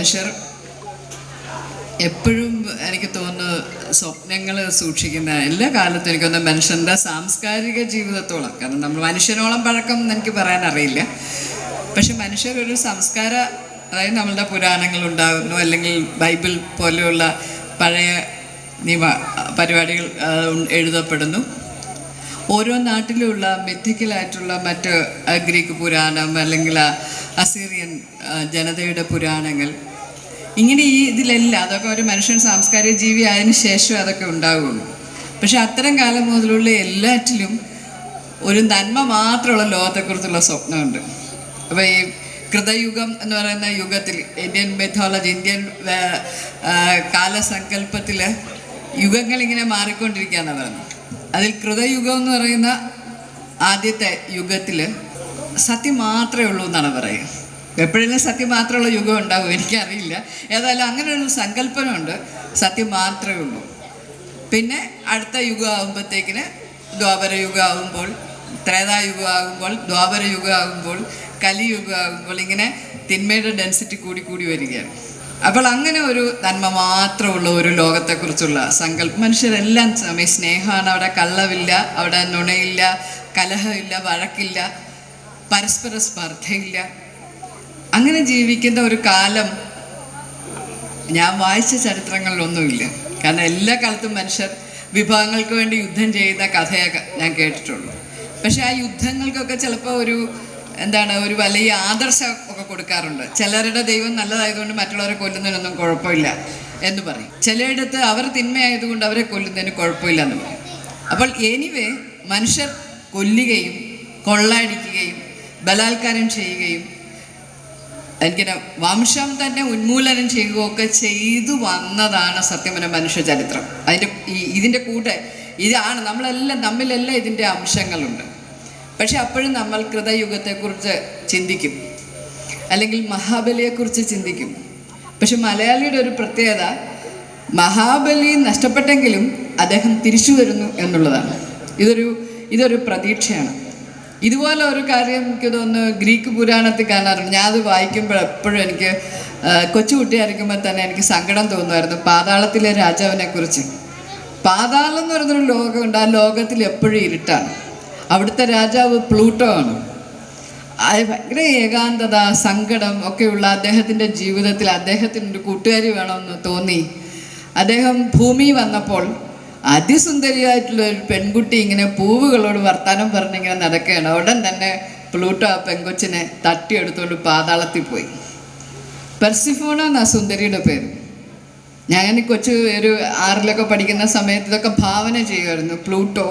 മനുഷ്യർ എപ്പോഴും എനിക്ക് തോന്നുന്നു സ്വപ്നങ്ങൾ സൂക്ഷിക്കുന്ന എല്ലാ കാലത്തും എനിക്ക് തോന്നുന്നു മനുഷ്യന്റെ സാംസ്കാരിക ജീവിതത്തോളം. കാരണം നമ്മൾ മനുഷ്യനോളം പഴക്കം എന്ന് എനിക്ക് പറയാൻ അറിയില്ല. പക്ഷെ മനുഷ്യർ ഒരു സംസ്കാര അതായത് നമ്മളുടെ പുരാണങ്ങൾ ഉണ്ടാകുന്നു അല്ലെങ്കിൽ ബൈബിൾ പോലെയുള്ള പഴയ നിയമ പരിപാടികൾ എഴുതപ്പെടുന്നു. ഓരോ നാട്ടിലുമുള്ള മെത്തിക്കലായിട്ടുള്ള മറ്റ് ഗ്രീക്ക് പുരാണം അല്ലെങ്കിൽ അസീറിയൻ ജനതയുടെ പുരാണങ്ങൾ ഇങ്ങനെ ഈ ഇതിലല്ല അതൊക്കെ ഒരു മനുഷ്യൻ സാംസ്കാരിക ജീവി ആയതിനു ശേഷം അതൊക്കെ ഉണ്ടാകുള്ളൂ പക്ഷെ അത്തരം കാലം മുതലുള്ള എല്ലാറ്റിലും ഒരു നന്മ മാത്രമുള്ള ലോകത്തെക്കുറിച്ചുള്ള സ്വപ്നമുണ്ട്. അപ്പോൾ ഈ കൃതയുഗം എന്ന് പറയുന്ന യുഗത്തിൽ ഇന്ത്യൻ മെത്തോളജി ഇന്ത്യൻ കാലസങ്കല്പത്തിൽ യുഗങ്ങൾ ഇങ്ങനെ മാറിക്കൊണ്ടിരിക്കുകയെന്ന് പറയുന്നത്. അതിൽ കൃതയുഗം എന്ന് പറയുന്ന ആദ്യത്തെ യുഗത്തിൽ സത്യം മാത്രമേ ഉള്ളൂ എന്നാണ് പറയുക. എപ്പോഴെങ്കിലും സത്യം മാത്രമുള്ള യുഗം ഉണ്ടാവും എനിക്കറിയില്ല. ഏതായാലും അങ്ങനെ ഒരു സങ്കല്പനമുണ്ട്. സത്യം മാത്രമേ ഉള്ളൂ. പിന്നെ അടുത്ത യുഗം ആകുമ്പോഴത്തേക്കിന് ദ്വാപര യുഗം ആകുമ്പോൾ ത്രേതായുഗം ആകുമ്പോൾ ദ്വാപര യുഗം ആകുമ്പോൾ കലിയുഗം ആകുമ്പോൾ ഇങ്ങനെ തിന്മയുടെ ഡെൻസിറ്റി കൂടി കൂടി വരികയാണ്. അപ്പോൾ അങ്ങനെ ഒരു നന്മ മാത്രമുള്ള ഒരു ലോകത്തെക്കുറിച്ചുള്ള സങ്കല്പം. മനുഷ്യരെല്ലാം സമയം സ്നേഹമാണ്. അവിടെ കള്ളവില്ല അവിടെ നുണയില്ല കലഹമില്ല വഴക്കില്ല പരസ്പര സ്പർദ്ധയില്ല. അങ്ങനെ ജീവിക്കുന്ന ഒരു കാലം ഞാൻ വായിച്ച ചരിത്രങ്ങളിലൊന്നുമില്ല. കാരണം എല്ലാ കാലത്തും മനുഷ്യർ വിഭവങ്ങൾക്ക് വേണ്ടി യുദ്ധം ചെയ്യുന്ന കഥയൊക്കെ ഞാൻ കേട്ടിട്ടുള്ളൂ. പക്ഷെ ആ യുദ്ധങ്ങൾക്കൊക്കെ ചിലപ്പോൾ ഒരു എന്താണ് ഒരു വലിയ ആദർശം ഒക്കെ കൊടുക്കാറുണ്ട്. ചിലരുടെ ദൈവം നല്ലതായതുകൊണ്ട് മറ്റുള്ളവരെ കൊല്ലുന്നതിനൊന്നും കുഴപ്പമില്ല എന്ന് പറയും. ചിലയിടത്ത് അവർ തിന്മയായതുകൊണ്ട് അവരെ കൊല്ലുന്നതിന് കുഴപ്പമില്ല എന്ന് പറയും. അപ്പോൾ എനിവേ മനുഷ്യർ കൊല്ലുകയും കൊള്ളടിക്കുകയും ബലാത്കാരം ചെയ്യുകയും എനിക്കിനെ വംശം തന്നെ ഉന്മൂലനം ചെയ്യുകയൊക്കെ ചെയ്തു വന്നതാണ് സത്യമന മനുഷ്യ ചരിത്രം അതിന്റെ ഈ ഇതിന്റെ കൂടെ ഇതാണ് നമ്മളെല്ലാം നമ്മിലെല്ലാം ഇതിന്റെ അംശങ്ങളുണ്ട്. പക്ഷെ അപ്പോഴും നമ്മൾ കൃതയുഗത്തെക്കുറിച്ച് ചിന്തിക്കും. അല്ലെങ്കിൽ മഹാബലിയെക്കുറിച്ച് ചിന്തിക്കും. പക്ഷെ മലയാളിയുടെ ഒരു പ്രത്യേകത മഹാബലി നഷ്ടപ്പെട്ടെങ്കിലും അദ്ദേഹം തിരിച്ചു വരുന്നു എന്നുള്ളതാണ്. ഇതൊരു ഇതൊരു പ്രതീക്ഷയാണ്. ഇതുപോലെ ഒരു കാര്യം എനിക്ക് തോന്നുന്നു ഗ്രീക്ക് പുരാണത്തിൽ കാണാറുണ്ട്. ഞാൻ അത് വായിക്കുമ്പോൾ എപ്പോഴും എനിക്ക് കൊച്ചുകുട്ടിയായിരിക്കുമ്പോൾ തന്നെ എനിക്ക് സങ്കടം തോന്നുമായിരുന്നു. പാതാളത്തിലെ രാജാവിനെ കുറിച്ച്. പാതാളം എന്ന് പറയുന്നൊരു ലോകമുണ്ട്. ആ ലോകത്തിൽ എപ്പോഴും ഇരുട്ടാണ്. അവിടുത്തെ രാജാവ് പ്ലൂട്ടോ ആണ്. ഭയങ്കര ഏകാന്തത സങ്കടം ഒക്കെയുള്ള അദ്ദേഹത്തിന്റെ ജീവിതത്തിൽ അദ്ദേഹത്തിനൊരു കൂട്ടുകാരി വേണമെന്ന് തോന്നി. അദ്ദേഹം ഭൂമി വന്നപ്പോൾ അതിസുന്ദരിയായിട്ടുള്ള ഒരു പെൺകുട്ടി ഇങ്ങനെ പൂവുകളോട് വർത്താനം പറഞ്ഞിങ്ങനെ നടക്കുകയാണ്. ഉടൻ തന്നെ പ്ലൂട്ടോ ആ പെങ്കൊച്ചിനെ തട്ടിയെടുത്തുകൊണ്ട് പാതാളത്തിൽ പോയി. പെർസിഫോണ എന്നാ സുന്ദരിയുടെ പേര്? ഞാൻ കൊച്ചു ഒരു ആറിലൊക്കെ പഠിക്കുന്ന സമയത്ത് ഇതൊക്കെ ഭാവന ചെയ്യുമായിരുന്നു. പ്ലൂട്ടോ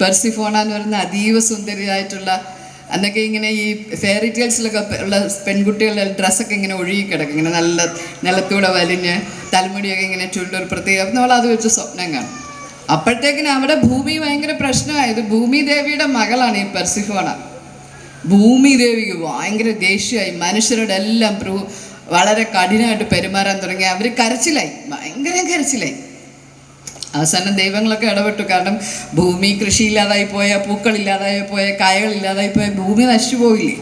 പെർസിഫോണ എന്ന് പറയുന്ന അതീവ സുന്ദരിയായിട്ടുള്ള അന്നൊക്കെ ഇങ്ങനെ ഈ ഫെയറി ടേൽസിലൊക്കെ ഉള്ള പെൺകുട്ടികളുടെ ഡ്രസ്സൊക്കെ ഇങ്ങനെ ഒഴുകി കിടക്കും. ഇങ്ങനെ നല്ല നിലത്തൂടെ വലിഞ്ഞ് തലമുടിയൊക്കെ ഇങ്ങനെ ചുണ്ടൊരു പ്രത്യേകം നമ്മൾ അത് വെച്ച് സ്വപ്നം കാണും. അപ്പോഴത്തേക്കിന് അവിടെ ഭൂമി ഭയങ്കര പ്രശ്നമായത് ഭൂമി ദേവിയുടെ മകളാണ് ഈ പെർസിഫോണ. ഭൂമി ദേവിക്ക് ഭയങ്കര ദേഷ്യമായി. മനുഷ്യരുടെ എല്ലാം വളരെ കഠിനമായിട്ട് പെരുമാറാൻ തുടങ്ങി. അവർ കരച്ചിലായി. ഭയങ്കര കരച്ചിലായി. അവസാനം ദൈവങ്ങളൊക്കെ ഇടപെട്ടു. കാരണം ഭൂമി കൃഷി ഇല്ലാതായി പോയ പൂക്കൾ ഇല്ലാതായി പോയ കായകൾ ഇല്ലാതായി പോയ ഭൂമി നശിച്ചു പോയില്ലേ?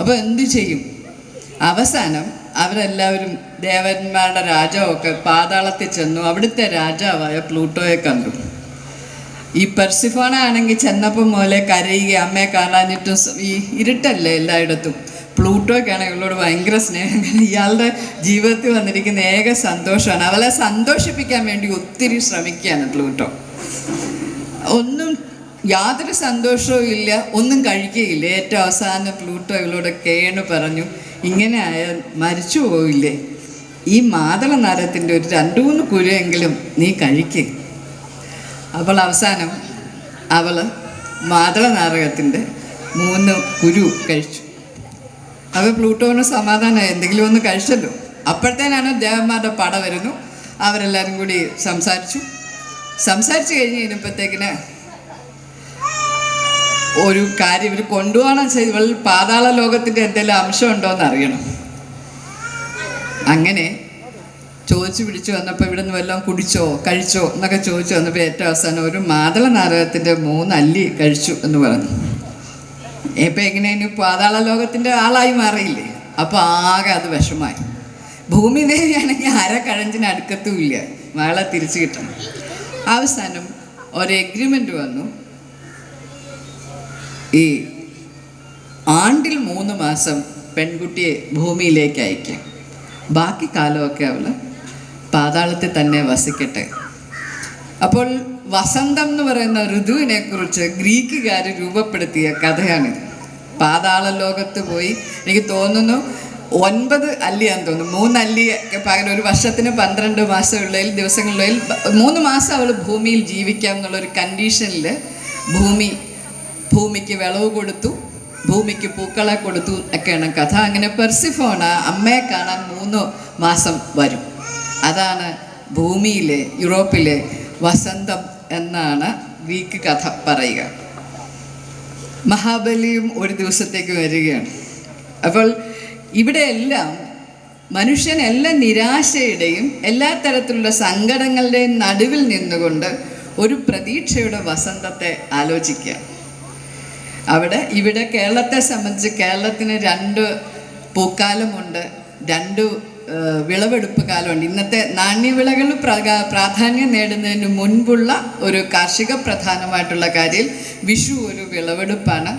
അപ്പോൾ എന്ത് ചെയ്യും? അവസാനം അവരെല്ലാവരും ദേവന്മാരുടെ രാജാവൊക്കെ പാതാളത്തിൽ ചെന്നു. അവിടുത്തെ രാജാവായ പ്ലൂട്ടോയെ കണ്ടു. ഈ പെർസിഫോണ ആണെങ്കിൽ ചെന്നപ്പം മുതലേ കരയുക അമ്മയെ കാണാനിട്ടും ഈ ഇരുട്ടല്ലേ എല്ലായിടത്തും. പ്ലൂട്ടോയ്ക്കാണ് ഇവളോട് ഭയങ്കര സ്നേഹം. ഇയാളുടെ ജീവിതത്തിൽ വന്നിരിക്കുന്ന ഏക സന്തോഷമാണ്. അവളെ സന്തോഷിപ്പിക്കാൻ വേണ്ടി ഒത്തിരി ശ്രമിക്കുകയാണ് പ്ലൂട്ടോ. ഒന്നും യാതൊരു സന്തോഷവും ഇല്ല ഒന്നും കഴിക്കുകയില്ല. ഏറ്റവും അവസാനം പ്ലൂട്ടോ ഇവളോട് കേണു പറഞ്ഞു ഇങ്ങനെ ആയാൽ മരിച്ചു പോവില്ലേ? ഈ മാതള നരത്തിന്റെ ഒരു രണ്ടു മൂന്ന് കുരുവെങ്കിലും നീ കഴിക്കുക അപ്പോൾ അവസാനം അവൾ മാതള നാടകത്തിന്റെ മൂന്ന് കുരു കഴിച്ചു. അപ്പോൾ പ്ലൂട്ടോന് സമാധാനമായി എന്തെങ്കിലും ഒന്ന് കഴിച്ചല്ലോ. അപ്പോഴത്തേനാണ് ദേവന്മാരുടെ പട വരുന്നു. അവരെല്ലാവരും കൂടി സംസാരിച്ചു. സംസാരിച്ചു കഴിഞ്ഞ് കഴിഞ്ഞപ്പോഴത്തേക്കിന് ഒരു കാര്യം ഇവർ കൊണ്ടുപോകണം ചെയ്ത് ഇവൾ പാതാള ലോകത്തിന്റെ എന്തെങ്കിലും അംശം ഉണ്ടോ എന്ന് അറിയണം. അങ്ങനെ ചോദിച്ചു പിടിച്ചു വന്നപ്പോൾ ഇവിടെ നിന്ന് വല്ലതും കുടിച്ചോ കഴിച്ചോ എന്നൊക്കെ ചോദിച്ചു വന്നപ്പോൾ ഏറ്റവും അവസാനം ഒരു മാതള നാരകത്തിന്റെ മൂന്ന് അല്ലി കഴിച്ചു എന്ന് പറഞ്ഞു. ഇപ്പം എങ്ങനെ ഇനി പാതാള ലോകത്തിന്റെ ആളായി മാറിയില്ലേ? അപ്പോൾ ആകെ അത് വിഷമായി. ഭൂമിദേവിയാണെങ്കിൽ അര കഴഞ്ചിന് അടുക്കത്തുമില്ല മകളെ തിരിച്ചു കിട്ടണം. അവസാനം ഒരു എഗ്രിമെന്റ് വന്നു. ഈ ആണ്ടിൽ മൂന്ന് മാസം പെൺകുട്ടിയെ ഭൂമിയിലേക്ക് അയക്കാം. ബാക്കി കാലമൊക്കെ അവൾ പാതാളത്തിൽ തന്നെ വസിക്കട്ടെ. അപ്പോൾ വസന്തം എന്ന് പറയുന്ന ഋതുവിനെ കുറിച്ച് ഗ്രീക്കുകാർ രൂപപ്പെടുത്തിയ കഥയാണിത്. പാതാള ലോകത്ത് പോയി എനിക്ക് തോന്നുന്നു ഒൻപത് അല്ലിയാന്ന് തോന്നുന്നു. മൂന്ന് അല്ലി പകരം ഒരു വർഷത്തിന് പന്ത്രണ്ട് മാസമുള്ളതിൽ ദിവസങ്ങളിൽ മൂന്ന് മാസം അവൾ ഭൂമിയിൽ ജീവിക്കാം എന്നുള്ളൊരു കണ്ടീഷനിൽ ഭൂമി ഭൂമിക്ക് വിളവ് കൊടുത്തു ഭൂമിക്ക് പൂക്കളെ കൊടുത്തു ഒക്കെയാണ് കഥ. അങ്ങനെ പെർസിഫോണ അമ്മയെ കാണാൻ മൂന്ന് മാസം വരും. അതാണ് ഭൂമിയിലെ യൂറോപ്പിലെ വസന്തം എന്നാണ് ഗ്രീക്ക് കഥ പറയുക. മഹാബലിയും ഒരു ദിവസത്തേക്ക് വരികയാണ്. അപ്പോൾ ഇവിടെയെല്ലാം മനുഷ്യൻ എല്ലാ നിരാശയുടെയും എല്ലാ തരത്തിലുള്ള സങ്കടങ്ങളുടെയും നടുവിൽ നിന്നുകൊണ്ട് ഒരു പ്രതീക്ഷയുടെ വസന്തത്തെ ആലോചിക്കുക. അവിടെ ഇവിടെ കേരളത്തെ സംബന്ധിച്ച് കേരളത്തിന് രണ്ട് പൂക്കാലമുണ്ട് രണ്ട് വിളവെടുപ്പ് കാലമുണ്ട്. ഇന്നത്തെ നാണ്യവിളകൾ പ്രാധാന്യം നേടുന്നതിന് മുൻപുള്ള ഒരു കാർഷിക പ്രധാനമായിട്ടുള്ള കാര്യം വിഷു ഒരു വിളവെടുപ്പാണ്.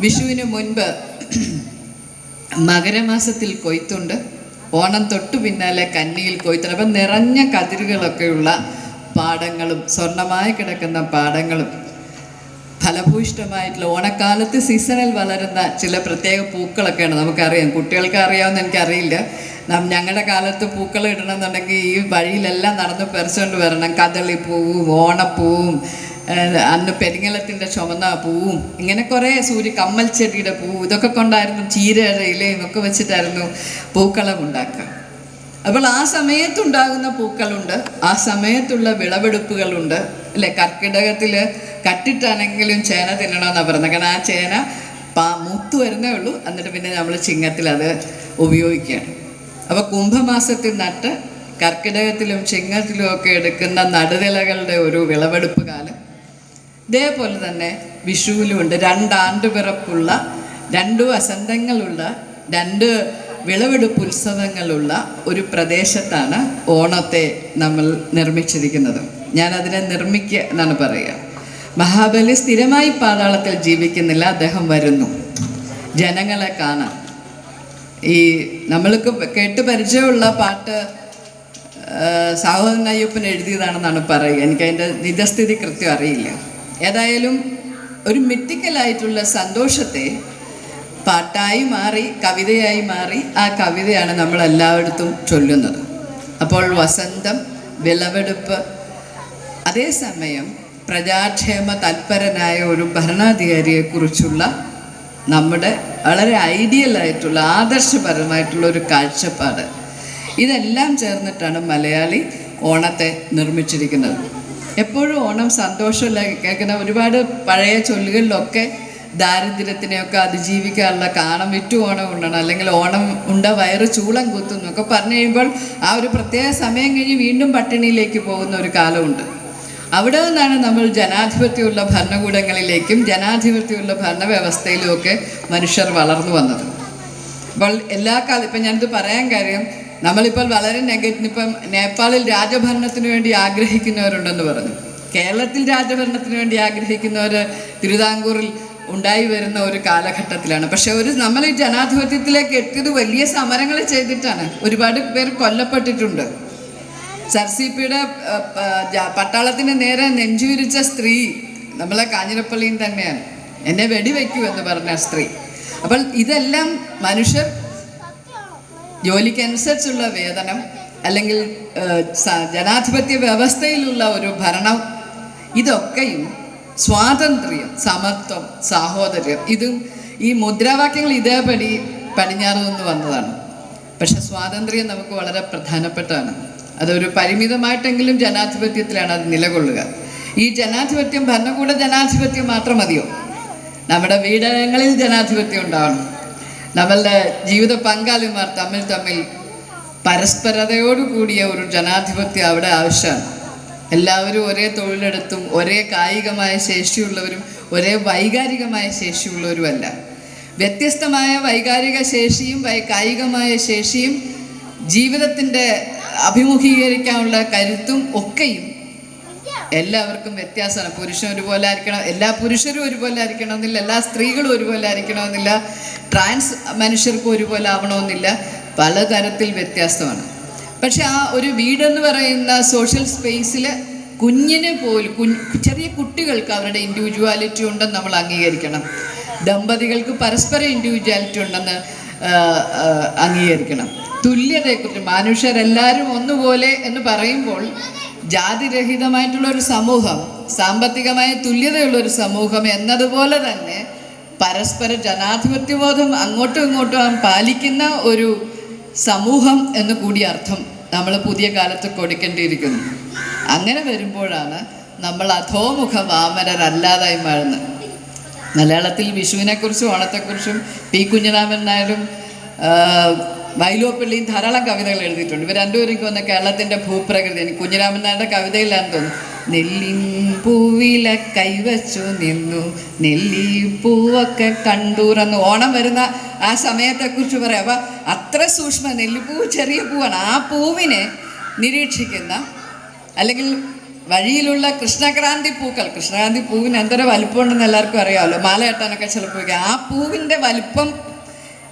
വിഷുവിന് മുൻപ് മകരമാസത്തിൽ കൊയ്ത്തുണ്ട്. ഓണം തൊട്ടു പിന്നാലെ കന്നിയിൽ കൊയ്ത്തുണ്ട് അപ്പം നിറഞ്ഞ കതിരുകളൊക്കെയുള്ള പാടങ്ങളും സ്വർണമായി കിടക്കുന്ന പാടങ്ങളും ഫലഭൂയിഷ്ടമായിട്ടുള്ള ഓണക്കാലത്ത് സീസണിൽ വളരുന്ന ചില പ്രത്യേക പൂക്കളൊക്കെയാണ് നമുക്കറിയാം. കുട്ടികൾക്ക് അറിയാമെന്ന് എനിക്കറിയില്ല. ഞങ്ങളുടെ കാലത്ത് പൂക്കൾ ഇടണമെന്നുണ്ടെങ്കിൽ ഈ വഴിയിലെല്ലാം നടന്ന് പറിച്ചുകൊണ്ട് വരണം. കദളിപ്പൂവും ഓണപ്പൂവും അന്ന് പെരിങ്ങലത്തിന്റെ ചുമന്ന പൂവും ഇങ്ങനെ കുറേ സൂര്യ കമ്മൽ ചെടിയുടെ പൂവ് ഇതൊക്കെ കൊണ്ടായിരുന്നു ചീരയുടെ ഇലയും ഒക്കെ വെച്ചിട്ടായിരുന്നു പൂക്കളം ഉണ്ടാക്കുക. അപ്പോൾ ആ സമയത്തുണ്ടാകുന്ന പൂക്കളുണ്ട് ആ സമയത്തുള്ള വിളവെടുപ്പുകളുണ്ട്. അല്ലെ? കർക്കിടകത്തിൽ കട്ടിട്ടാണെങ്കിലും ചേന തിന്നണമെന്നാണ് പറയുന്നത്. കാരണം ആ ചേന പാ മൂത്ത് വരുന്നേ ഉള്ളൂ. എന്നിട്ട് പിന്നെ നമ്മൾ ചിങ്ങത്തിൽ അത് ഉപയോഗിക്കുകയാണ്. അപ്പോൾ കുംഭമാസത്തിൽ നട്ട് കർക്കിടകത്തിലും ചിങ്ങത്തിലും ഒക്കെ എടുക്കുന്ന നടുതിലകളുടെ ഒരു വിളവെടുപ്പ് കാലം. ഇതേപോലെ തന്നെ വിഷുവിലും ഉണ്ട് രണ്ടാണ്ട് പിറപ്പുള്ള രണ്ട് വസന്തങ്ങളുള്ള രണ്ട് വിളവെടുപ്പ് ഉത്സവങ്ങളുള്ള ഒരു പ്രദേശത്താണ് ഓണത്തെ നമ്മൾ നിർമ്മിച്ചിരിക്കുന്നത്. ഞാൻ അതിനെ നിർമ്മിക്കുക എന്നാണ് പറയുക. മഹാബലി സ്ഥിരമായി പാതാളത്തിൽ ജീവിക്കുന്നില്ല. അദ്ദേഹം വരുന്നു. ജനങ്ങളെ കാണാൻ. ഈ നമ്മൾക്ക് കേട്ട് പരിചയമുള്ള പാട്ട് സാഹോദരൻ അയ്യപ്പൻ എഴുതിയതാണെന്നാണ് പറയുക. എനിക്ക് അതിന്റെ നിജസ്ഥിതി കൃത്യം അറിയില്ല. ഏതായാലും ഒരു മിറ്റിക്കലായിട്ടുള്ള സന്തോഷത്തെ പാട്ടായി മാറി കവിതയായി മാറി ആ കവിതയാണ് നമ്മൾ എല്ലായിടത്തും ചൊല്ലുന്നത്. അപ്പോൾ വസന്തം വിളവെടുപ്പ് അതേസമയം പ്രജാക്ഷേമ തൽപരനായ ഒരു ഭരണാധികാരിയെക്കുറിച്ചുള്ള നമ്മുടെ വളരെ ഐഡിയൽ ആയിട്ടുള്ള ആദർശപരമായിട്ടുള്ള ഒരു കാഴ്ചപ്പാട്. ഇതെല്ലാം ചേർന്നിട്ടാണ് മലയാളി ഓണത്തെ നിർമ്മിച്ചിരിക്കുന്നത്. എപ്പോഴും ഓണം സന്തോഷമല്ല കേൾക്കുന്ന ഒരുപാട് പഴയ ചൊല്ലുകളിലൊക്കെ ദാരിദ്ര്യത്തിനെയൊക്കെ അതിജീവിക്കാനുള്ള കാണം വിറ്റു ഓണം ഉണ്ടണം അല്ലെങ്കിൽ ഓണം ഉണ്ട വയറ് ചൂളം കുത്തും ഒക്കെ പറഞ്ഞു കഴിയുമ്പോൾ ആ ഒരു പ്രത്യേക സമയം കഴിഞ്ഞ് വീണ്ടും പട്ടിണിയിലേക്ക് പോകുന്ന ഒരു കാലമുണ്ട്. അവിടെ നിന്നാണ് നമ്മൾ ജനാധിപത്യമുള്ള ഭരണകൂടങ്ങളിലേക്കും ജനാധിപത്യമുള്ള ഭരണവ്യവസ്ഥയിലും ഒക്കെ മനുഷ്യർ വളർന്നു വന്നത്. അപ്പോൾ എല്ലാ കാലം ഇപ്പം ഞാനിത് പറയാൻ കാര്യം നമ്മളിപ്പോൾ വളരെ നെഗറ്റീവ് ഇപ്പം നേപ്പാളിൽ രാജഭരണത്തിന് വേണ്ടി ആഗ്രഹിക്കുന്നവരുണ്ടെന്ന് പറഞ്ഞു. കേരളത്തിൽ രാജഭരണത്തിന് വേണ്ടി ആഗ്രഹിക്കുന്നവർ തിരുവിതാംകൂറിൽ ഉണ്ടായി വരുന്ന ഒരു കാലഘട്ടത്തിലാണ്. പക്ഷെ ഒരു നമ്മൾ ഈ ജനാധിപത്യത്തിലേക്ക് എത്തിയത് വലിയ സമരങ്ങൾ ചെയ്തിട്ടാണ്. ഒരുപാട് പേർ കൊല്ലപ്പെട്ടിട്ടുണ്ട്. സർ സി പിയുടെ പട്ടാളത്തിന് നേരെ നെഞ്ചുവിരിച്ച സ്ത്രീ നമ്മളെ കാഞ്ഞിരപ്പള്ളിയിൽ തന്നെയാണ്. എന്നെ വെടിവെക്കൂ എന്ന് പറഞ്ഞ സ്ത്രീ. അപ്പോൾ ഇതെല്ലാം മനുഷ്യർ ജോലിക്കനുസരിച്ചുള്ള വേതനം അല്ലെങ്കിൽ ജനാധിപത്യ വ്യവസ്ഥയിലുള്ള ഒരു ഭരണം ഇതൊക്കെയും സ്വാതന്ത്ര്യം സമത്വം സാഹോദര്യം ഇതും ഈ മുദ്രാവാക്യങ്ങൾ ഇതേപടി പടിഞ്ഞാറ് നിന്ന് വന്നതാണ്. പക്ഷെ സ്വാതന്ത്ര്യം നമുക്ക് വളരെ പ്രധാനപ്പെട്ടതാണ്. അതൊരു പരിമിതമായിട്ടെങ്കിലും ജനാധിപത്യത്തിലാണ് അത് നിലകൊള്ളുക. ഈ ജനാധിപത്യം ഭരണകൂട ജനാധിപത്യം മാത്രം മതിയോ? നമ്മുടെ വീടങ്ങളിൽ ജനാധിപത്യം ഉണ്ടാവണം. നമ്മളുടെ ജീവിത പങ്കാളിമാർ തമ്മിൽ തമ്മിൽ പരസ്പരതയോടുകൂടിയ ഒരു ജനാധിപത്യം അവിടെ ആവശ്യമാണ്. എല്ലാവരും ഒരേ തൊഴിലെടുത്തും ഒരേ കായികമായ ശേഷിയുള്ളവരും ഒരേ വൈകാരികമായ ശേഷിയുള്ളവരുമല്ല. വ്യത്യസ്തമായ വൈകാരിക ശേഷിയും കായികമായ ശേഷിയും ജീവിതത്തിന്റെ അഭിമുഖീകരിക്കാനുള്ള കരുത്തും ഒക്കെയും എല്ലാവർക്കും വ്യത്യാസമാണ്. പുരുഷൻ ഒരുപോലെ ആയിരിക്കണം എല്ലാ പുരുഷരും ഒരുപോലെ ആയിരിക്കണമെന്നില്ല എല്ലാ സ്ത്രീകളും ഒരുപോലെ ആയിരിക്കണമെന്നില്ല ട്രാൻസ് മനുഷ്യർക്കും ഒരുപോലെ ആവണമെന്നില്ല. പലതരത്തിൽ വ്യത്യാസമാണ്. പക്ഷെ ആ ഒരു വീടെന്ന് പറയുന്ന സോഷ്യൽ സ്പേസിൽ കുഞ്ഞിന് പോലും കുഞ്ഞ് ചെറിയ കുട്ടികൾക്ക് അവരുടെ ഇൻഡിവിജ്വാലിറ്റി ഉണ്ടെന്ന് നമ്മൾ അംഗീകരിക്കണം. ദമ്പതികൾക്ക് പരസ്പരം ഇൻഡിവിജ്വാലിറ്റി ഉണ്ടെന്ന് അംഗീകരിക്കണം. തുല്യതയെക്കുറിച്ച് മനുഷ്യരെല്ലാവരും ഒന്നുപോലെ എന്ന് പറയുമ്പോൾ ജാതിരഹിതമായിട്ടുള്ള ഒരു സമൂഹം സാമ്പത്തികമായ തുല്യതയുള്ള ഒരു സമൂഹം എന്നതുപോലെ തന്നെ പരസ്പര ജനാധിപത്യബോധം അങ്ങോട്ടും ഇങ്ങോട്ടും പാലിക്കുന്ന ഒരു സമൂഹം എന്ന് കൂടി അർത്ഥം നമ്മൾ പുതിയ കാലത്ത് കൊടുക്കേണ്ടിയിരിക്കുന്നു. അങ്ങനെ വരുമ്പോഴാണ് നമ്മൾ അധോമുഖ വാമനരല്ലാതായി മാറുന്നത്. മലയാളത്തിൽ വിഷുവിനെക്കുറിച്ചും ഓണത്തെക്കുറിച്ചും പി കുഞ്ഞിരാമൻ നായരും വൈലോപ്പള്ളിയും ധാരാളം കവിതകൾ എഴുതിയിട്ടുണ്ട്. ഇവർ രണ്ടുപേരും വന്ന കേരളത്തിന്റെ ഭൂപ്രകൃതി. എനിക്ക് കുഞ്ഞിരാമൻ നായരുടെ കവിതയിലാണ് തോന്നുന്നു. നെല്ലിൻ പൂവില കൈവച്ചു നിന്നു. നെല്ലി പൂവൊക്കെ കണ്ടൂറന്ന്. ഓണം വരുന്ന ആ സമയത്തെക്കുറിച്ച് പറയാം. അപ്പം അത്ര സൂക്ഷ്മ നെല്ലിപ്പൂ ചെറിയ പൂവാണ്. ആ പൂവിനെ നിരീക്ഷിക്കുന്ന അല്ലെങ്കിൽ വഴിയിലുള്ള കൃഷ്ണക്രാന്തി പൂക്കൾ. കൃഷ്ണക്രാന്തി പൂവിന് എന്തൊരു വലിപ്പമുണ്ടെന്ന് എല്ലാവർക്കും അറിയാമല്ലോ. മാലയെട്ടാനൊക്കെ ചിലപ്പോൾ ആ പൂവിന്റെ വലിപ്പം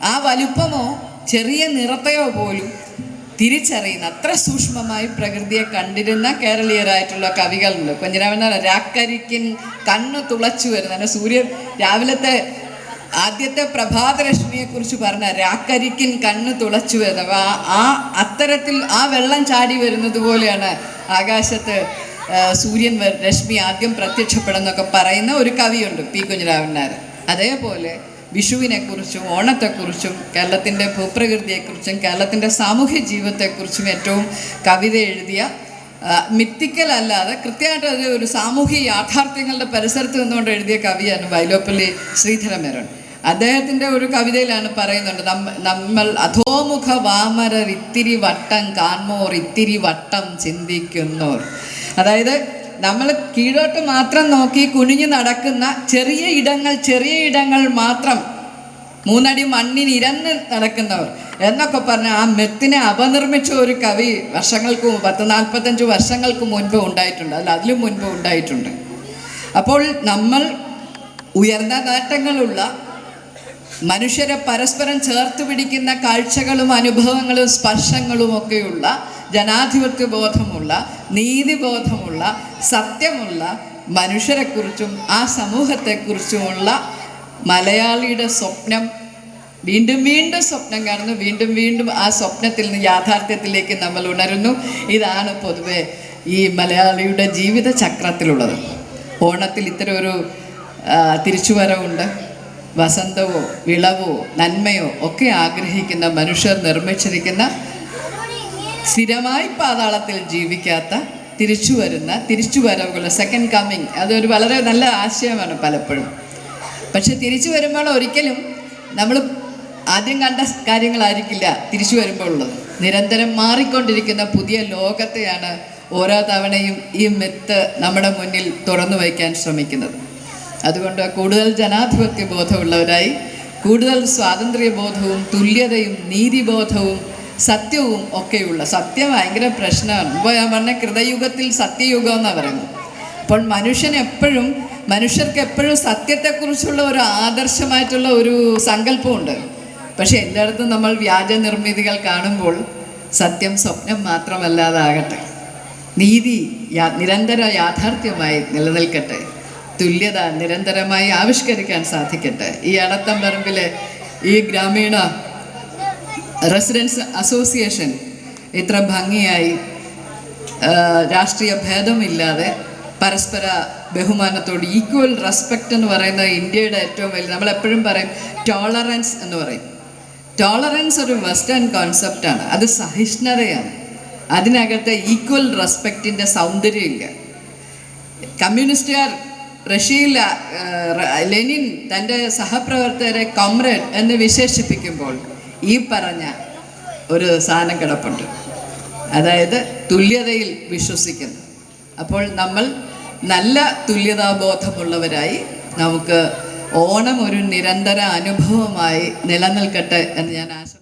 ആ വലിപ്പമോ ചെറിയ നിറത്തെയോ പോലും തിരിച്ചറിയുന്ന അത്ര സൂക്ഷ്മമായി പ്രകൃതിയെ കണ്ടിരുന്ന കേരളീയരായിട്ടുള്ള കവികളുണ്ട്. കുഞ്ഞിരാമനാർ രാക്കരിക്കിൻ കണ്ണു തുളച്ചു വരുന്ന സൂര്യൻ രാവിലത്തെ ആദ്യത്തെ പ്രഭാതരശ്മിയെ കുറിച്ച് പറഞ്ഞ രാക്കരിക്കിൻ കണ്ണ് തുളച്ചു വരുന്നത് ആ അത്തരത്തിൽ ആ വെള്ളം ചാടി വരുന്നത് പോലെയാണ് ആകാശത്ത് സൂര്യൻ രശ്മി ആദ്യം പ്രത്യക്ഷപ്പെടുന്നൊക്കെ പറയുന്ന ഒരു കവിയുണ്ട് പി. കുഞ്ഞിരാമനാർ അതേപോലെ വിഷുവിനെക്കുറിച്ചും ഓണത്തെക്കുറിച്ചും കേരളത്തിന്റെ ഭൂപ്രകൃതിയെക്കുറിച്ചും കേരളത്തിന്റെ സാമൂഹ്യ ജീവിതത്തെക്കുറിച്ചും ഏറ്റവും കവിത എഴുതിയ മിത്തിക്കൽ അല്ലാതെ കൃത്യമായിട്ട് അത് ഒരു സാമൂഹ്യ യാഥാർത്ഥ്യങ്ങളുടെ പരിസരത്ത് നിന്നുകൊണ്ട് എഴുതിയ കവിയാണ് വൈലോപ്പള്ളി ശ്രീധരമേനോൻ. അദ്ദേഹത്തിന്റെ ഒരു കവിതയിലാണ് പറയുന്നുണ്ട് നമ്മ നമ്മൾ അധോമുഖ വാമരർ ഇത്തിരി വട്ടം കാൺമോർ ഇത്തിരി വട്ടം ചിന്തിക്കുന്നോർ. അതായത് നമ്മൾ കീഴോട്ട് മാത്രം നോക്കി കുനിഞ്ഞു നടക്കുന്ന ചെറിയ ഇടങ്ങൾ ചെറിയ ഇടങ്ങൾ മാത്രം മൂന്നടി മണ്ണിന് ഇരന്ന് നടക്കുന്നവർ. എന്നൊക്കെ പറഞ്ഞ ആ മെത്തിനെ അപനിർമ്മിച്ച ഒരു കവി വർഷങ്ങൾക്ക് പത്ത് നാൽപ്പത്തഞ്ച് വർഷങ്ങൾക്ക് മുൻപ് ഉണ്ടായിട്ടുണ്ട്. അല്ല അതിലും മുൻപ് ഉണ്ടായിട്ടുണ്ട്. അപ്പോൾ നമ്മൾ ഉയർന്ന നേട്ടങ്ങളുള്ള മനുഷ്യരെ പരസ്പരം ചേർത്ത് പിടിക്കുന്ന കാഴ്ചകളും അനുഭവങ്ങളും സ്പർശങ്ങളും ഒക്കെയുള്ള ജനാധിപത്യ ബോധമുള്ള നീതിബോധമുള്ള സത്യമുള്ള മനുഷ്യരെക്കുറിച്ചും ആ സമൂഹത്തെക്കുറിച്ചുമുള്ള മലയാളിയുടെ സ്വപ്നം വീണ്ടും വീണ്ടും സ്വപ്നം കാണുന്നു. വീണ്ടും വീണ്ടും ആ സ്വപ്നത്തിൽ നിന്ന് യാഥാർത്ഥ്യത്തിലേക്ക് നമ്മൾ ഉണരുന്നു. ഇതാണ് പൊതുവെ ഈ മലയാളിയുടെ ജീവിത ചക്രത്തിലുള്ളത്. ഓണത്തിൽ ഇത്തരം ഒരു തിരിച്ചുവരവുണ്ട്. വസന്തവോ വിളവോ നന്മയോ ഒക്കെ ആഗ്രഹിക്കുന്ന മനുഷ്യർ നിർമ്മിച്ചിരിക്കുന്ന സ്ഥിരമായി പാതാളത്തിൽ ജീവിക്കാത്ത തിരിച്ചു വരുന്ന തിരിച്ചു വരവുകൾ സെക്കൻഡ് കമ്മിങ് അതൊരു വളരെ നല്ല ആശയമാണ് പലപ്പോഴും. പക്ഷെ തിരിച്ചു വരുമ്പോൾ ഒരിക്കലും നമ്മൾ ആദ്യം കണ്ട കാര്യങ്ങളായിരിക്കില്ല തിരിച്ചു വരുമ്പോൾ ഉള്ളത്. നിരന്തരം മാറിക്കൊണ്ടിരിക്കുന്ന പുതിയ ലോകത്തെയാണ് ഓരോ തവണയും ഈ മെത്ത് നമ്മുടെ മുന്നിൽ തുറന്നു വയ്ക്കാൻ ശ്രമിക്കുന്നത്. അതുകൊണ്ട് കൂടുതൽ ജനാധിപത്യ ബോധമുള്ളവരായി കൂടുതൽ സ്വാതന്ത്ര്യ ബോധവും തുല്യതയും നീതിബോധവും സത്യവും ഒക്കെയുള്ള സത്യം ഭയങ്കര പ്രശ്നമാണ്. ഇപ്പോൾ ഞാൻ പറഞ്ഞ കൃതയുഗത്തിൽ സത്യയുഗം എന്നാണ് പറയുന്നത്. അപ്പോൾ മനുഷ്യൻ എപ്പോഴും മനുഷ്യർക്ക് എപ്പോഴും സത്യത്തെക്കുറിച്ചുള്ള ഒരു ആദർശമായിട്ടുള്ള ഒരു സങ്കല്പമുണ്ട്. പക്ഷെ എല്ലായിടത്തും നമ്മൾ വ്യാജ നിർമ്മിതികൾ കാണുമ്പോൾ സത്യം സ്വപ്നം മാത്രമല്ലാതാകട്ടെ. നീതി യാ നിരന്തര യാഥാർത്ഥ്യമായി നിലനിൽക്കട്ടെ. തുല്യത നിരന്തരമായി ആവിഷ്കരിക്കാൻ സാധിക്കട്ടെ. ഈ അടത്തം പറമ്പിലെ ഈ ഗ്രാമീണ റെസിഡൻസ് അസോസിയേഷൻ ഇത്ര ഭംഗിയായി രാഷ്ട്രീയ ഭേദമില്ലാതെ പരസ്പര ബഹുമാനത്തോട് ഈക്വൽ റെസ്പെക്റ്റ് എന്ന് പറയുന്ന ഇന്ത്യയുടെ ഏറ്റവും വലിയ നമ്മളെപ്പോഴും പറയും ടോളറൻസ് എന്ന് പറയും. ടോളറൻസ് ഒരു വെസ്റ്റേൺ കോൺസെപ്റ്റാണ് അത് സഹിഷ്ണുതയാണ്. അതിനകത്ത് ഈക്വൽ റെസ്പെക്റ്റിന്റെ സൗന്ദര്യമില്ല. കമ്മ്യൂണിസ്റ്റുകാർ റഷ്യയിൽ ലെനിൻ തന്റെ സഹപ്രവർത്തകരെ കോമ്രേഡ് എന്ന് വിശേഷിപ്പിക്കുമ്പോൾ ഈ പറഞ്ഞ ഒരു സാധനം കിടപ്പുണ്ട്. അതായത് തുല്യതയിൽ വിശ്വസിക്കുന്നു. അപ്പോൾ നമ്മൾ നല്ല തുല്യതാബോധമുള്ളവരായി നമുക്ക് ഓണം ഒരു നിരന്തര അനുഭവമായി നിലനിൽക്കട്ടെ എന്ന് ഞാൻ ആശ